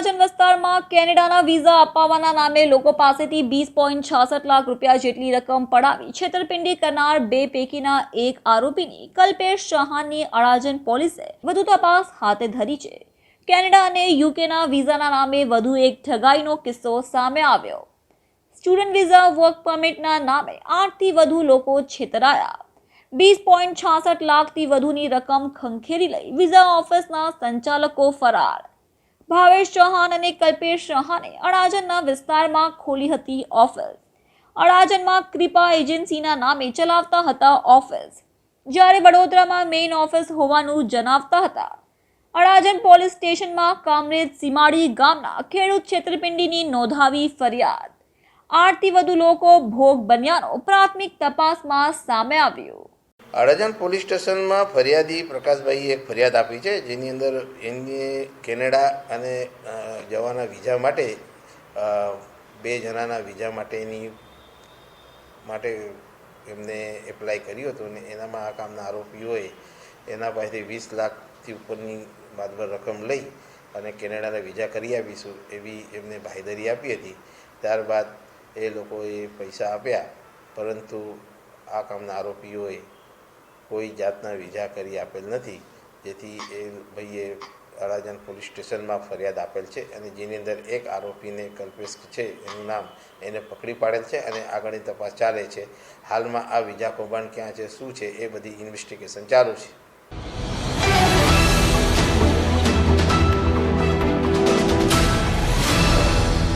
અડાજણ વિસ્તારમાં કેનેડાના વિઝા અપાવવાના નામે લોકો પાસેથી વીસ પોઈન્ટ છાસઠ લાખ રૂપિયા જેટલી રકમ પડાવી છેતરપિંડી કરનાર બે પૈકીના એક આરોપીની કલ્પેશ ચૌહાણની અડાજણ પોલીસે વધુ તપાસ હાથે ધરી છે. કેનેડા અને યુકેના વિઝાના નામે વધુ એક ઠગાઈનો કિસ્સો સામે આવ્યો. સ્ટુડન્ટ વિઝા વર્ક પરમિટના નામે આઠથી વધુ લોકો છેતરાયા. વીસ પોઈન્ટ છાસઠ લાખથી વધુની રકમ ખંખેરી લઈ વિઝા ઓફિસના સંચાલકો ફરાર. ભાવેશ ચૌહાણ અને કલ્પેશ ચૌહાણે અડાજણના વિસ્તારમાં ખોલી હતી ઓફિસ. અડાજણમાં કૃપા એજન્સીના નામે ચલાવતા હતા ઓફિસ. જ્યારે વડોદરામાં મેઇન ઓફિસ હોવાનું જણાવતા હતા. અડાજણ પોલીસ સ્ટેશનમાં કામરેજ સીમાડી ગામના ખેડૂત છેતરપિંડીની નોંધાવી ફરિયાદ. આઠથી વધુ લોકો ભોગ બન્યાનો પ્રાથમિક તપાસમાં સામે આવ્યું. અડાજણ પોલીસ સ્ટેશનમાં ફરિયાદી પ્રકાશભાઈએ એક ફરિયાદ આપી છે, જેની અંદર એમની કેનેડા અને જવાના વિઝા માટે બે જણાના વિઝા માટેની, માટે એમને એપ્લાય કર્યું હતું અને એનામાં આ કામના આરોપીઓએ એના પાસેથી વીસ લાખથી ઉપરની માતબર રકમ લઈ અને કેનેડાના વિઝા કરી આપીશું એવી એમને ભાઈદરી આપી હતી. ત્યારબાદ એ લોકોએ પૈસા આપ્યા, પરંતુ આ કામના આરોપીઓએ કોઈ જાતના વિઝા કરી આપેલ નથી. જેથી એ ભાઈએ અડાજણ પોલીસ સ્ટેશનમાં ફરિયાદ આપેલ છે અને જેની અંદર એક આરોપીને કલ્પેશ છે, એનું નામ એને પકડી પાડેલ છે અને આગળની તપાસ ચાલે છે. હાલમાં આ વિઝા કૌભાંડ ક્યાં છે, શું છે, એ બધી ઇન્વેસ્ટિગેશન ચાલુ છે.